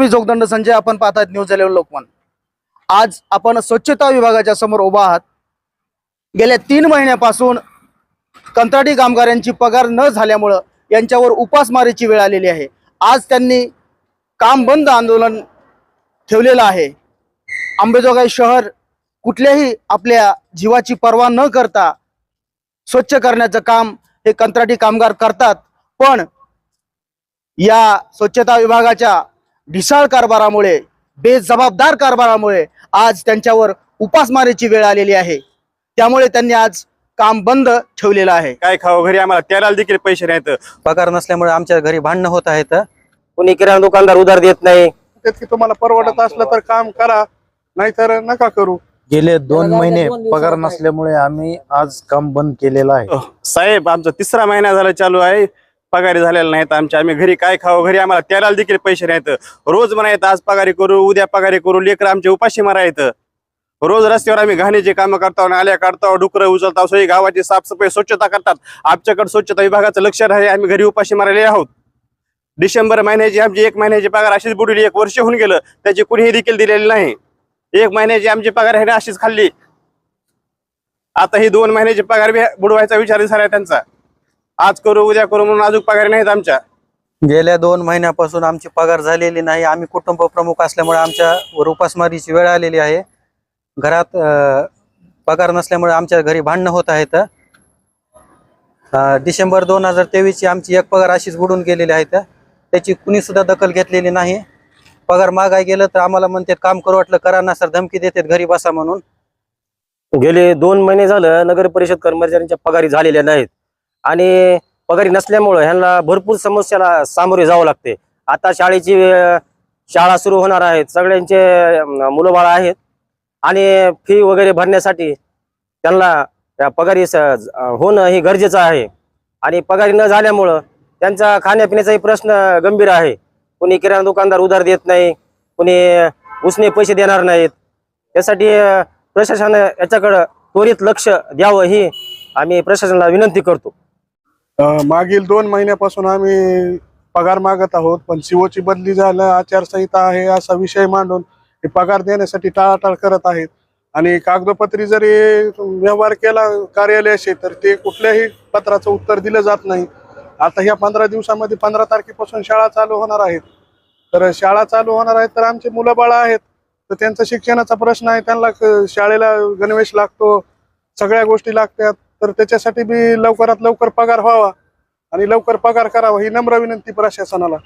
मी जोगदंड संजय आपण पाहतात news eleven लोकमन आज आपण स्वच्छता विभागाच्या समोर उभा आहात. गेल्या तीन महिन्यापासून कंत्राटी कामगारांची पगार न झाल्यामुळं यांच्यावर उपासमारीची वेळ आलेली आहे. आज त्यांनी काम बंद आंदोलन ठेवलेलं आहे. अंबेजोगाई शहर कुठल्याही आपल्या जीवाची पर्वा न करता स्वच्छ करण्याचं काम हे कंत्राटी कामगार करतात. पण या स्वच्छता विभागाच्या ढिसाळ कारभारामुळे बेजबाबदार कारभारामुळे आज त्यांच्यावर उपासमारीची वेळ आलेली आहे. त्यामुळे त्यांनी आज काम बंद ठेवलेलं आहे. काय खावं घरी आम्हाला? तेलाला देखील पैसे नाहीत. पगार नसल्यामुळे आमच्या घरी भांडणं होत आहेत. कोणी किराणा दुकानदार उधार देत नाही. की तुम्हाला परवडत असलं तर काम करा नाहीतर नका करू. गेले दोन महिने पगार नसल्यामुळे आम्ही आज काम बंद केलेलं आहे. साहेब आमचा तिसरा महिना झाला चालू आहे. पगारी झालेला नाहीत आमच्या आम्ही घरी काय खावं घरी आम्हाला त्याला देखील पैसे नाहीत. रोज म्हणायचं आज पगारी करू उद्या पगारी करू लेकर आमचे उपाशी मारायत रोज रस्त्यावर आम्ही घाणीचे कामं करतो नाल्या काढतो डुकरं उचलतो सगळी गावाची साफसफाई स्वच्छता करतात. आमच्याकडे स्वच्छता विभागाचं लक्ष राहिले आम्ही घरी उपाशी मारायला आहोत. डिसेंबर महिन्याची आमची एक महिन्याची पगार अशीच बुडली एक वर्ष होऊन गेलं त्याची कुणीही देखील दिलेली नाही. एक महिन्याची आमची पगार ह्याने अशीच खाल्ली. आता ही दोन महिन्याची पगार बुडवायचा विचार झाला त्यांचा. आज करू उद्या करू म्हणून अजून पगार नाहीत आमच्या. गेल्या दोन महिन्यापासून आमची पगार झालेली नाही. आम्ही कुटुंब प्रमुख असल्यामुळे आमच्यावर उपासमारीची वेळ आलेली आहे. घरात अं, पगार नसल्यामुळे आमच्या घरी भांडणं होत आहेत. अं, डिसेंबर दोन हजार तेवीसची आमची एक पगार अशीच बुडून गेलेली आहे. त्याची कुणी सुद्धा दखल घेतलेली नाही. पगार मागाय गेलं तर आम्हाला म्हणतात काम करू वाटलं करा ना सर धमकी देतात घरी बसा म्हणून. गेले दोन महिने झालं नगर परिषद कर्मचाऱ्यांच्या पगारी झालेल्या नाहीत. आणि पगारी नसल्यामुळं ह्यांना भरपूर समस्याला सामोरे जावं लागते. आता शाळेची शाळा सुरू होणार आहेत. सगळ्यांचे अं, मुलं आहेत. आणि फी वगैरे भरण्यासाठी त्यांना त्या पगारी होणं हे गरजेचं आहे. आणि पगारी न झाल्यामुळं त्यांचा खाण्यापिण्याचाही प्रश्न गंभीर आहे. कोणी किराणा दुकानदार उधार देत नाही कोणी उसने पैसे देणार नाहीत. त्यासाठी प्रशासन याच्याकडं त्वरित लक्ष द्यावं ही आम्ही प्रशासनाला विनंती करतो. मागील दोन महिन्यापासून आम्ही पगार मागत आहोत पण सीओची बदली झालं आचारसंहिता आहे असा विषय मांडून हे पगार देण्यासाठी टाळाटाळ करत आहेत. आणि कागदोपत्री जरी व्यवहार केला कार्यालयाशी तर ते कुठल्याही पत्राचं उत्तर दिलं जात नाही. आता ह्या पंधरा दिवसामध्ये पंधरा तारखेपासून शाळा चालू होणार आहेत. तर शाळा चालू होणार आहेत तर आमचे मुलं बाळं आहेत. तर त्यांचा शिक्षणाचा प्रश्न आहे त्यांना क- शाळेला गणवेश लागतो सगळ्या गोष्टी लागतात. तर त्याच्यासाठी बी लवकरात लवकर पगार व्हावा आणि लवकर पगार करावा ही नम्र विनंती प्रशासनाला.